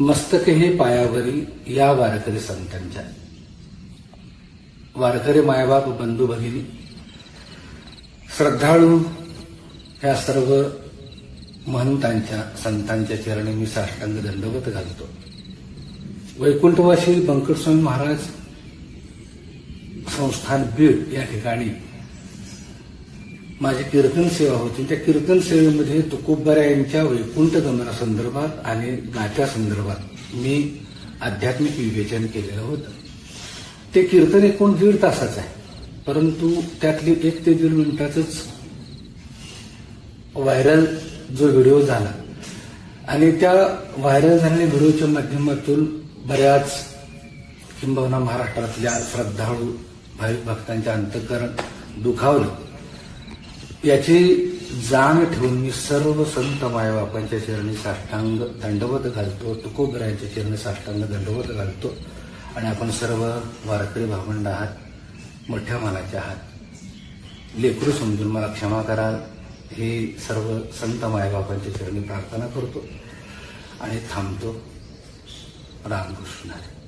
मस्तक हे पायावरी या वारकरी संतांच्या. वारकरी मायबाप बंधू भगिनी श्रद्धाळू ह्या सर्व महंतांच्या संतांच्या चरणी मी साष्टांग दंडवत घालतो. वैकुंठवासी बंकटस्वामी महाराज संस्थान बीड या ठिकाणी माझी कीर्तन सेवा होती. त्या कीर्तन सेवेमध्ये तुकोबरा यांच्या वैकुंठ गमनासंदर्भात आणि नाट्यासंदर्भात मी आध्यात्मिक विवेचन केलेलं होतं. ते कीर्तन एकूण दीड तासाचं आहे. परंतु त्यातली एक ते दीड मिनिटातच व्हायरल जो व्हिडिओ झाला आणि त्या व्हायरल झालेल्या व्हिडिओच्या माध्यमातून बऱ्याच किंबहुना महाराष्ट्रातल्या श्रद्धाळू भाविक भक्तांच्या अंतकरण दुखावलं. याची जाण ठेवून मी सर्व संत मायबापांच्या चरणी साष्टांग दंडवत घालतो तुकोबरायांच्या चरणी साष्टांग दंडवत घालतो आणि आपण सर्व वारकरी भावंड आहात मोठ्या मनाचे आहात. लेकरू समजून मला क्षमा करा. हे सर्व संत मायबापांच्या चरणी प्रार्थना करतो आणि थांबतो. रामकृष्ण हरी.